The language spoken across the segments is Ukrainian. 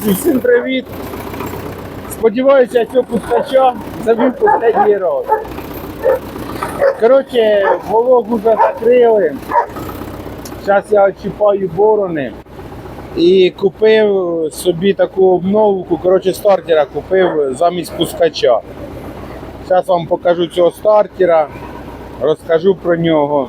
друзі, всім привіт. Сподіваюся, я цього пускача завів останній раз. Коротше, волок уже закрили. Зараз я очіпаю борони. І купив собі таку обновку, коротше, стартера купив замість пускача. Зараз вам покажу цього стартера, розкажу про нього.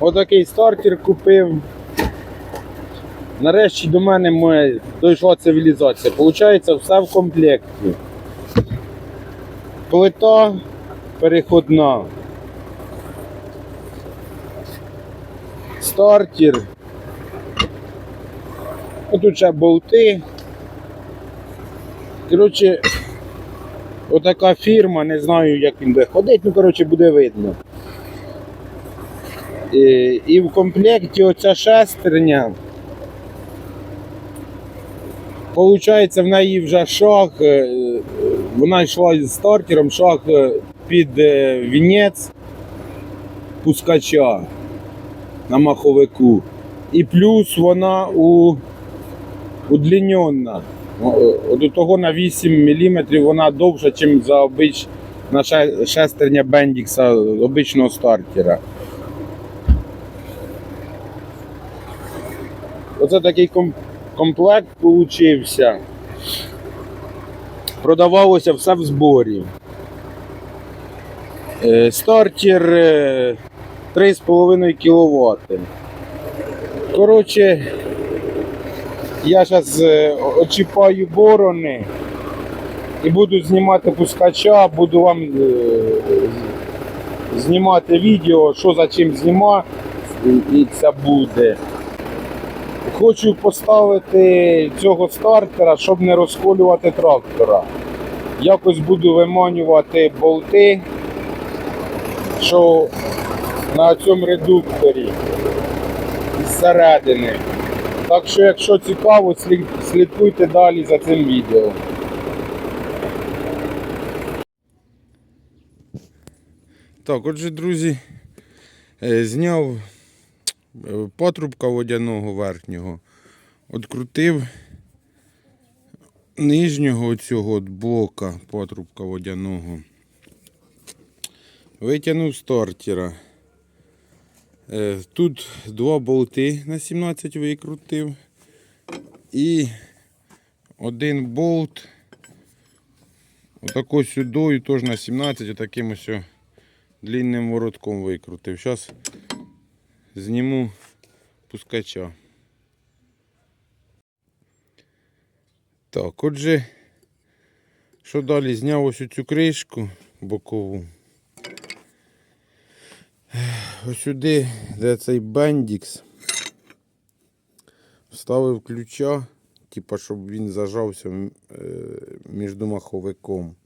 Отакий стартер купив. Нарешті до мене моя дійшла цивілізація. Получається все в комплекті. Плита переходна. Стартер. Тут ще болти. Коротше, отака фірма, не знаю, як він буде ходити, ну коротше буде видно. І, і в комплекті оця шестерня. Получається, в неї вже шаг, е, вона йшла з стартером, шаг е, під е, вінець пускача на маховику. І плюс вона у, удлінена. До того на 8 мм вона довша, ніж за обич, на шестерня Бендікса обичного стартера. Оце такий комплект получився. Продавалося все в зборі. Е, Стартер е, 3,5 кВт. Коротше, я зараз очіпаю борони і буду знімати пускача, буду вам е, знімати відео, що за чим знімати, і це буде. Хочу поставити цього стартера, щоб не розколювати трактора. Якось буду виманювати болти, що на цьому редукторі зсередини. Так що, якщо цікаво, слідкуйте далі за цим відео. Так, отже, друзі, е, зняв патрубка водяного верхнього, відкрутив нижнього цього блока патрубка водяного. Витягнув стартера. Е, Тут два болти на 17 викрутив. І один болт. Отако сюди, і теж на 17, отаким ось длинним воротком викрутив. Зараз зніму пускача. Так, отже, що далі? Зняв ось цю кришку бокову. Ось сюди, де цей бендікс, вставив ключа, типа, щоб він зажався е, між маховиком.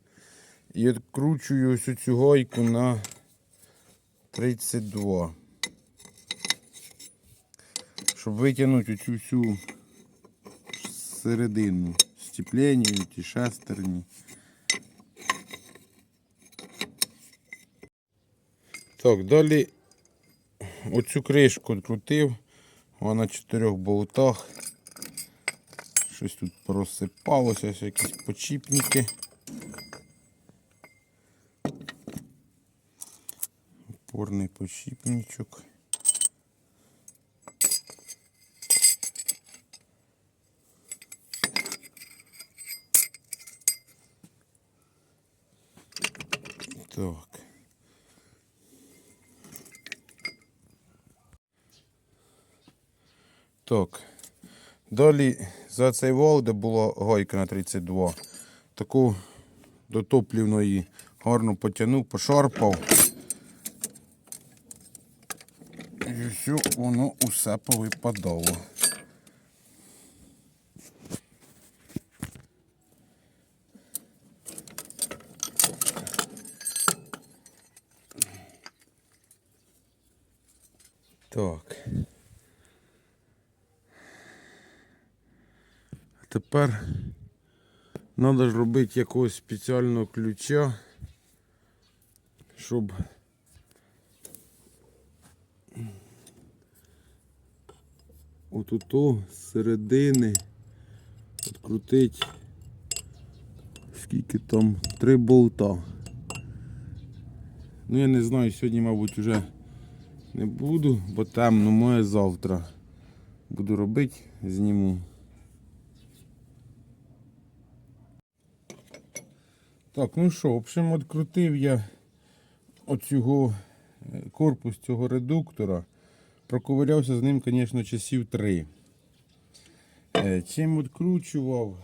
І відкручую ось цю гайку на 32. Щоб витягнути оцю всю середину степлення, ті шестерні. Так, далі оцю кришку відкрутив, вона на чотирьох болтах. Щось тут просипалося, якісь почіпники. Опорний почіпничок. Так. Так. Далі за цей вал, де була гайка на 32. Таку дотоплівно її гарно потягнув, пошарпав. І все, воно усе повипадало. Так. Тепер треба ж робити якогось спеціального ключа, щоб отуто з середини відкрутити скільки там три болта. Ну я не знаю, сьогодні, мабуть, вже не буду, бо темно, моє завтра. Буду робити, зніму. Так, ну що, в общем, відкрутив я оцього е, корпус цього редуктора. Проковирявся з ним, звісно, часів три. Е, Чим відкручував,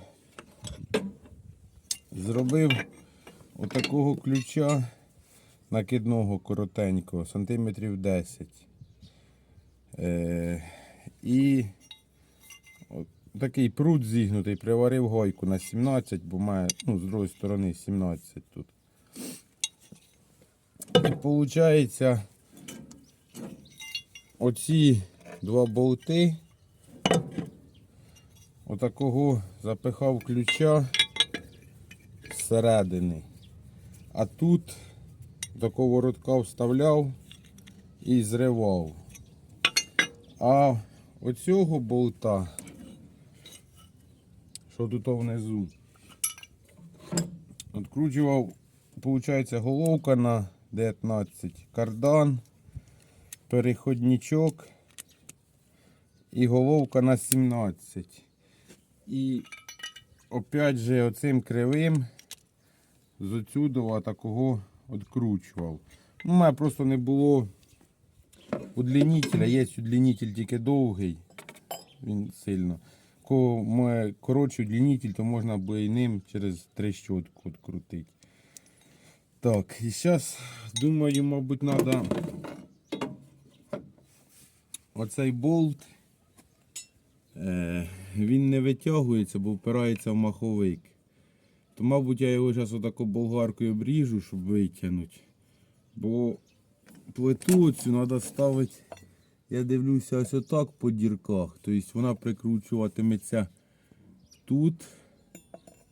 зробив отакого ключа накидного коротенького, сантиметрів 10. Е, і от такий прут зігнутий, приварив гойку на 17, бо має, ну, з другої сторони 17 тут. І виходить, оці два болти отакого запихав ключа зсередини. А тут такого воротка вставляв і зривав. А оцього болта, що тут внизу, відкручував, виходить, головка на 19, кардан, переходничок і головка на 17. І опять же оцим кривим з отсюдова такого відкручував. Ну, У мене просто не було удлінителя, є удлінитель тільки довгий. Він сильно. Кого має коротший удлінитель, то можна буде і ним через трещотку відкрутити. Так, і зараз думаю, мабуть, треба оцей болт. Е, він не витягується, бо впирається в маховик. То, мабуть, я його зараз отако болгаркою обріжу, щоб витягнути. Бо плиту цю треба ставити, я дивлюся, ось отак по дірках. Тобто вона прикручуватиметься тут,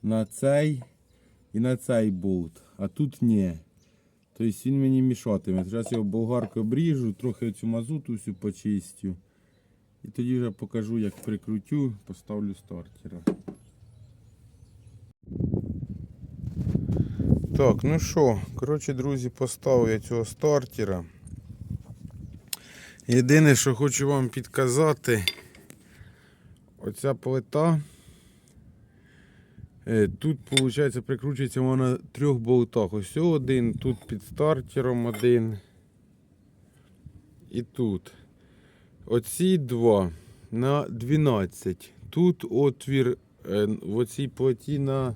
на цей і на цей болт. А тут ні. Тобто він мені мішатиме. Зараз його болгаркою обріжу, трохи цю мазуту всю почистю. І тоді вже покажу, як прикрутю, поставлю стартера. Так, ну що, коротше, друзі, поставив я цього стартера. Єдине, що хочу вам підказати, оця плита. е, Тут, виходить, прикручується вона на трьох болтах. Ось один, тут під стартером один. І тут. Оці два на 12. Тут отвір е, в оцій плиті на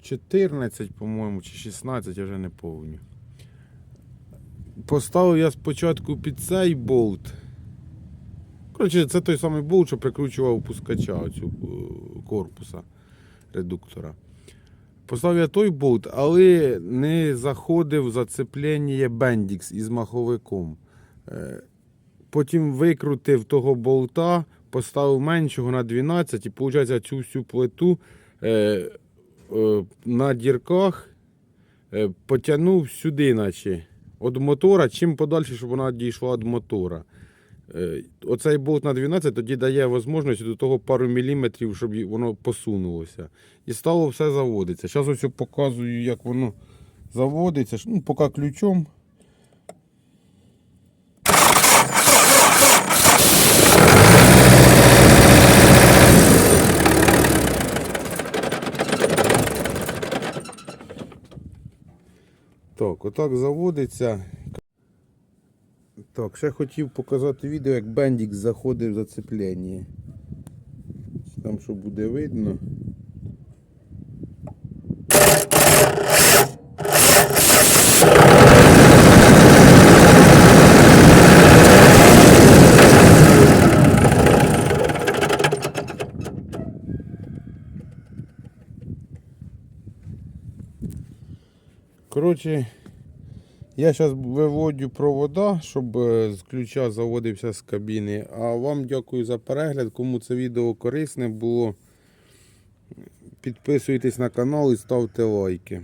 14, по-моєму, чи 16, я вже не пам'ятаю. Поставив я спочатку під цей болт. Коротше, це той самий болт, що прикручував пускача цю корпуса редуктора. Поставив я той болт, але не заходив зацеплення Bendix із маховиком. Е, Потім викрутив того болта, поставив меншого на 12 і виходить цю всю плиту е, е, на дірках е, потягнув сюди, наче від мотора, чим подальше, щоб вона дійшла від мотора. Е, оцей болт на 12 тоді дає можливість до того пару міліметрів, щоб воно посунулося. І стало все заводиться. Зараз ось показую, як воно заводиться. Ну, поки ключом. Так, отак заводиться. Так, ще хотів показати відео, як Бендік заходив в зацеплення. там що буде видно. Коротше, я зараз виводю провода, щоб е, з ключа заводився з кабіни. А вам дякую за перегляд. Кому це відео корисне було, підписуйтесь на канал і ставте лайки.